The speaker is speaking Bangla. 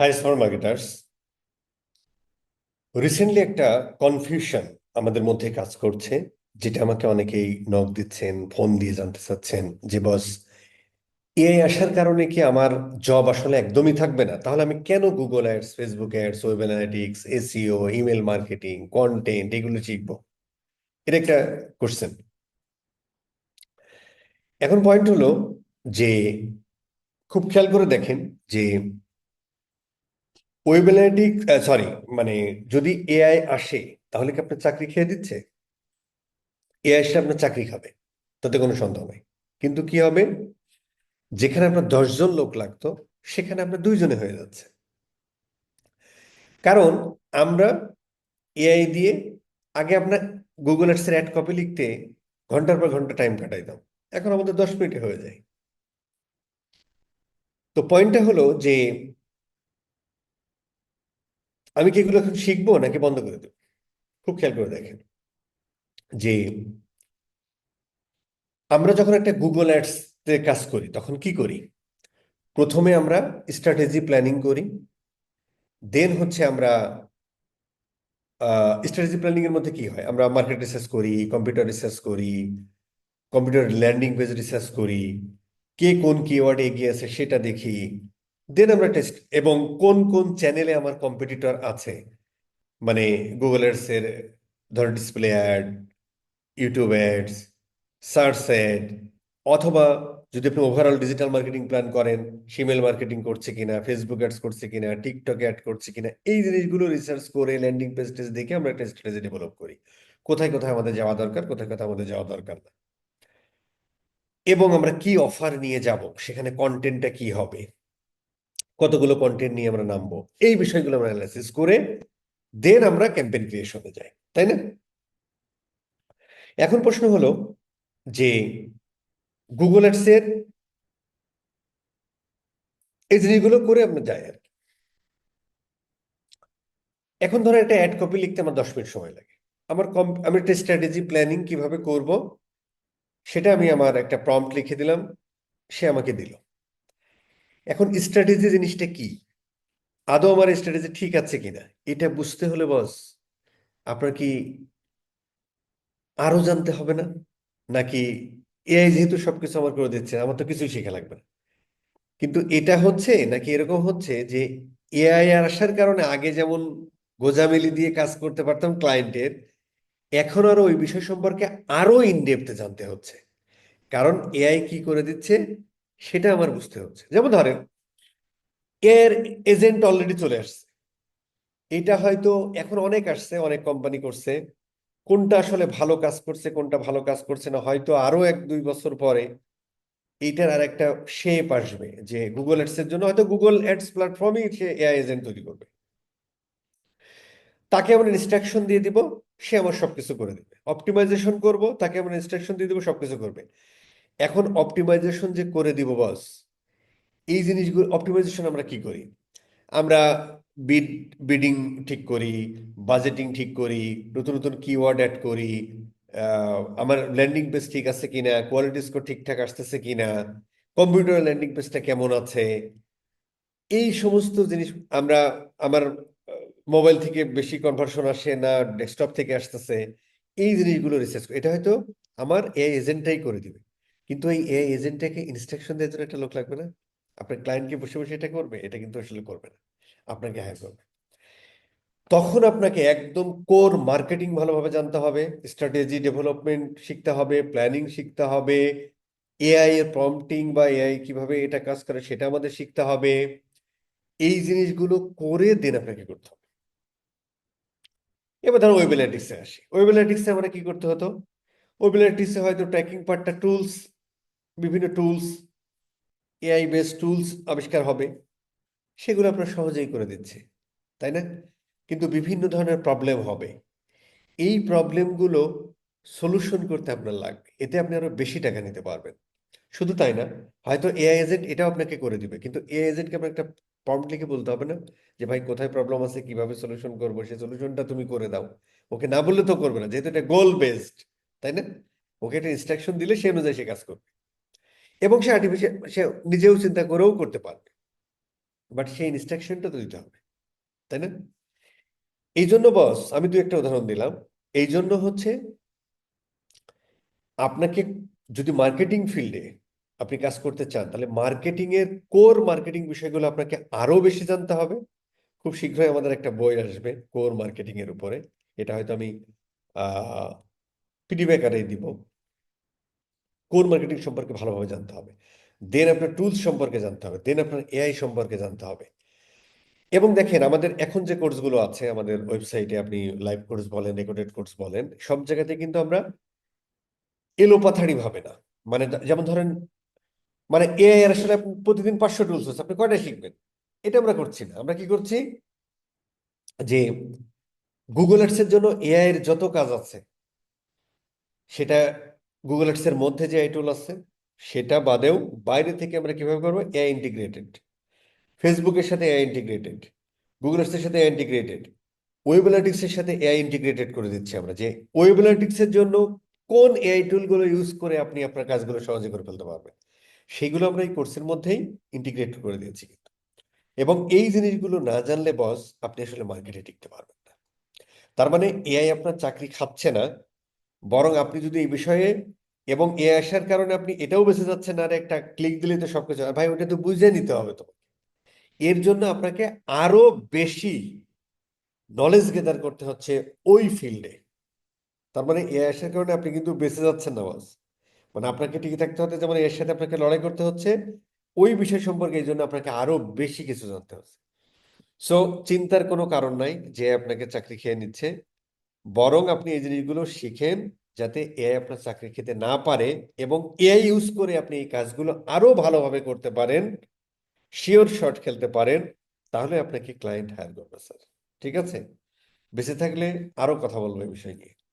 হাই স্মার্ট মার্কেটার্স রিসেন্টলি একটা কনফিউশন আমাদের মধ্যে কাজ করছে, যেটা আমাকে অনেকেই নক দিচ্ছেন ফোন দিয়ে জানতে চাচ্ছেন, যে, বস এআই আসার কারণে কি আমার জব আসলে একদমই থাকবে না? তাহলে আমি কেন Google ads Facebook ads web analytics SEO email marketing content এগুলো শিখব? এটা একটা কোশ্চেন এখন পয়েন্ট হলো যে, খুব খেয়াল করে দেখেন যে ওয়েব অ্যানালিটিক্স সরি মানে যদি এআই আসে, তাহলে কি আপনার চাকরি খেয়ে দিচ্ছে? এআই এসে আপনার চাকরি খাবে, তাতে কোনো সন্দেহ নেই। কিন্তু কি হবে? যেখানে আপনার দশজন লোক লাগতো, সেখানে আপনার দুইজনে হয়ে যাচ্ছে। কারণ আমরা এআই দিয়ে আগে আপনার গুগল অ্যাডসের অ্যাড কপি লিখতে ঘণ্টার পর ঘণ্টা টাইম কাটাইতাম। এখন আমাদের দশ মিনিটে হয়ে যায়। তো পয়েন্টটা হলো যে আমি কি এগুলো এখন শিখব নাকি বন্ধ করে দেবো? খুব খেয়াল করে দেখেন যে আমরা যখন একটা গুগল অ্যাডস কাজ করি, তখন কি করি? প্রথমে আমরা স্ট্র্যাটেজি প্ল্যানিং করি দেন হচ্ছে আমরা স্ট্র্যাটেজি প্ল্যানিং এর মধ্যে কি হয়? আমরা মার্কেট রিসার্চ করি কম্পিউটার রিসার্চ করি কম্পিউটার ল্যান্ডিং পেজ রিসার্চ করি, কে কোন কিওয়ার্ডে এগিয়ে আছে সেটা দেখি দেন আমরা টেস্ট এবং কোন কোন চ্যানেলে আমার কম্পিটিটর আছে? মানে গুগল অ্যাডস এর, ধর display ad YouTube ads search ad অথবা যদি আপনি ওভারঅল ডিজিটাল মার্কেটিং প্ল্যান করেন সিমেল মার্কেটিং করছে কিনা ফেসবুক অ্যাডস করছে কিনা টিকটক অ্যাড করছে কিনা, এই জিনিসগুলো রিসার্চ করে ল্যান্ডিং পেজ টেজ দেখে আমরা একটা স্ট্র্যাটেজি ডেভেলপ করি। কোথায় কোথায় আমাদের যাওয়া দরকার, কোথায় কোথায় আমাদের যাওয়া দরকার না। এবং আমরা কি অফার নিয়ে যাব, সেখানে কন্টেন্টটা কি হবে? কতগুলো কন্টেন্ট নিয়ে আমরা নামবো? এই বিষয়গুলো আমরা অ্যানালাইসিস করে দেন আমরা ক্যাম্পেইন ক্রিয়েশনে যাই, তাই না? এখন প্রশ্ন হলো যে গুগল অ্যাডস এর এই জিনিসগুলো করে আমরা যাই আর এখন ধরো একটা অ্যাড কপি লিখতে আমার দশ মিনিট সময় লাগে। আমার কম আমি একটা স্ট্র্যাটেজি প্ল্যানিং কীভাবে করব, সেটা আমি আমার একটা প্রম্পট লিখে দিলাম, সে আমাকে দিল। এখন স্ট্র্যাটেজি জিনিসটা কি? আদৌ আমার স্ট্র্যাটেজি ঠিক আছে কিনা? এটা বুঝতে হলে বস আপনার কি আরও জানতে হবে না? নাকি এআই যেহেতু সবকিছু আমার করে দিচ্ছে, আমার তো কিছুই শেখা লাগবে না। কিন্তু এটা হচ্ছে, নাকি এরকম হচ্ছে যে এআই আসার কারণে আগে যেমন গোজামেলি দিয়ে কাজ করতে পারতাম ক্লায়েন্টের এখন আরও ওই বিষয় সম্পর্কে আরও ইনডেপথে জানতে হচ্ছে। কারণ এআই কি করে দিচ্ছে? সেটা আমার বুঝতে হচ্ছে। যেমন ধরেন, এর এজেন্ট অলরেডি চলে আসছে। এটা হয়তো এখন অনেক আসছে, অনেক কোম্পানি করছে। কোনটা আসলে ভালো কাজ করছে, কোনটা ভালো কাজ করছে না, হয়তো আরও এক, দুই বছর পরে এইটার আর একটা শেপ আসবে যে গুগল অ্যাডস এর জন্য হয়তো গুগল অ্যাডস প্ল্যাটফর্মই সে এআই এজেন্ট তৈরি করবে। তাকে আমরা ইনস্ট্রাকশন দিয়ে দিব, সে আমার সবকিছু করে দেবে। অপটিমাইজেশন করব, তাকে আমরা ইনস্ট্রাকশন দিয়ে দিব, সবকিছু করবে। এখন অপটিমাইজেশন যে করে দিব বস এই জিনিসগুলো অপটিমাইজেশন আমরা কি করি? আমরা বিড বিডিং ঠিক করি বাজেটিং ঠিক করি, নতুন নতুন কিওয়ার্ড অ্যাড করি আমার ল্যান্ডিং পেজ ঠিক আছে কিনা কোয়ালিটি স্কোর ঠিকঠাক আসতেছে কিনা কম্পিউটার ল্যান্ডিং পেজটা কেমন আছে? এই সমস্ত জিনিস আমরা, আমার মোবাইল থেকে বেশি কনভার্সন আসে না ডেস্কটপ থেকে আসতেছে, এই জিনিসগুলো রিসার্চ এটা হয়তো আমার এআই এজেন্টটাই করে দিবে। কিন্তু এই এআই এজেন্টটাকে ইনস্ট্রাকশন দেওয়ার জন্য একটা লোক লাগবে না? আপনার ক্লায়েন্টকে বসে বসে এটা করবে? এটা কিন্তু আসলে করবে না। আপনাকে হায়ার করবে। তখন আপনাকে একদম কোর মার্কেটিং ভালোভাবে জানতে হবে স্ট্র্যাটেজি ডেভেলপমেন্ট শিখতে হবে প্ল্যানিং শিখতে হবে এআই এর প্রম্পটিং বা এআই কীভাবে এটা কাজ করে সেটা আমাদের শিখতে হবে। এই জিনিসগুলো করে দেন আপনাকে করতে হবে। এবার ধরো ওয়েব আসি। ওয়েব আমরা কি করতে হতো? ওয়েব হয়তো ট্র্যাকিং পার্টটা টুলস বিভিন্ন টুলস এআই বেস টুলস আবিষ্কার হবে, সেগুলো আপনার সহজেই করে দিচ্ছে, তাই না? কিন্তু বিভিন্ন ধরনের প্রবলেম হবে। এই প্রবলেমগুলো সলিউশন করতে আপনার লাগবে এতে আপনি আরও বেশি টাকা নিতে পারবেন। শুধু তাই না, হয়তো এআই এজেন্ট এটাও আপনাকে করে দিবে, কিন্তু এআই এজেন্টকে আপনার একটা প্রম্পট লিখে বলতে হবে না, যে ভাই কোথায় প্রবলেম আছে, কীভাবে সলিউশন করব সেই সলিউশনটা তুমি করে দাও। ওকে না বললে তো করবে না, যেহেতু এটা গোল বেসড তাই না? ওকে একটা ইনস্ট্রাকশন দিলে সে অনুযায়ী সে কাজ করবে। এবং সে আর্টিফিশিয়াল সে নিজেও চিন্তা করেও করতে পারবে। বাট সেই ইনস্ট্রাকশনটা তো দিতে হবে, তাই না? এই জন্য বস আমি দু একটা উদাহরণ দিলাম। এই জন্য হচ্ছে, আপনাকে যদি মার্কেটিং ফিল্ডে আপনি কাজ করতে চান, তাহলে মার্কেটিং এর কোর মার্কেটিং বিষয়গুলো আপনাকে আরও বেশি জানতে হবে। খুব শীঘ্রই আমাদের একটা বই আসবে কোর মার্কেটিং এর উপরে। এটা হয়তো আমি পিডিএফ আকারে দিব। কোর মার্কেটিং সম্পর্কে ভালোভাবে জানতে হবে। দেন আপনার টুলস সম্পর্কে জানতে হবে, দেন আপনার এআই সম্পর্কে জানতে হবে। এবং দেখেন, আমাদের এখন যে কোর্সগুলো আছে, আমাদের ওয়েবসাইটে আপনি লাইভ কোর্স বলেন, রেকর্ডেড কোর্স বলেন, সব জায়গাতে কিন্তু আমরা এলোপাথাড়ি ভাবে না। মানে যেমন ধরেন মানে এআই এর আসলে প্রতিদিন পাঁচশো টুলস হচ্ছে আপনি কয়টা শিখবেন? এটা আমরা করছি না। আমরা কি করছি? যে গুগল এর জন্য এআই এর যত কাজ আছে, সেটা গুগল এর মধ্যে যে এআই টুল আছে, সেটা বাদেও বাইরে থেকে আমরা কীভাবে করব? এআই ইন্টিগ্রেটেড ফেসবুকের সাথে এআই ইন্টিগ্রেটেড গুগল এর সাথে এআই ইন্টিগ্রেটেড ওয়েব এর সাথে এআই ইন্টিগ্রেটেড করে দিচ্ছি আমরা, যে ওয়েব অ্যানালিটিক্স এর জন্য কোন এআই টুলগুলো ইউজ করে আপনি আপনার কাজগুলো সহজে করে ফেলতে পারবেন? সেইগুলো আমরা এই কোর্সের মধ্যেই ইন্টিগ্রেট করে দিয়েছি কিন্তু। এবং এই জিনিসগুলো না জানলে বস আপনি আসলে মার্কেটে টিকতে পারবেন না। তার মানে এআই আপনার চাকরি খাচ্ছে না বরং আপনি যদি এই বিষয়ে এবং এ আসার কারণে আপনি এটাও বেঁচে যাচ্ছেন, আর একটা ক্লিক দিলে তো সবকিছু ভাই, ওটা তো বুঝে নিতে হবে তো এর জন্য আপনাকে আরও বেশি নলেজ গেদার করতে হচ্ছে ওই ফিল্ডে তার মানে এ আসার কারণে আপনি কিন্তু বেঁচে যাচ্ছেন না বাস মানে আপনাকে টিকে থাকতে হতে যেমন এর সাথে আপনাকে লড়াই করতে হচ্ছে, ওই বিষয় সম্পর্কে এই জন্য আপনাকে আরও বেশি কিছু জানতে হচ্ছে। সো চিন্তার কোনো কারণ নাই যে আপনাকে চাকরি খেয়ে নিচ্ছে। বরং আপনি এই জিনিসগুলো শিখেন যাতে এআই আপনার চাকরি খেতে না পারে এবং এআই ইউজ করে আপনি এই কাজগুলো আরও ভালোভাবে করতে পারেন শিওর শট খেলতে পারেন, তাহলে আপনাকে ক্লায়েন্ট হায়ার করবে স্যার ঠিক আছে? বেঁচে থাকলে আরও কথা বলব এই বিষয় নিয়ে।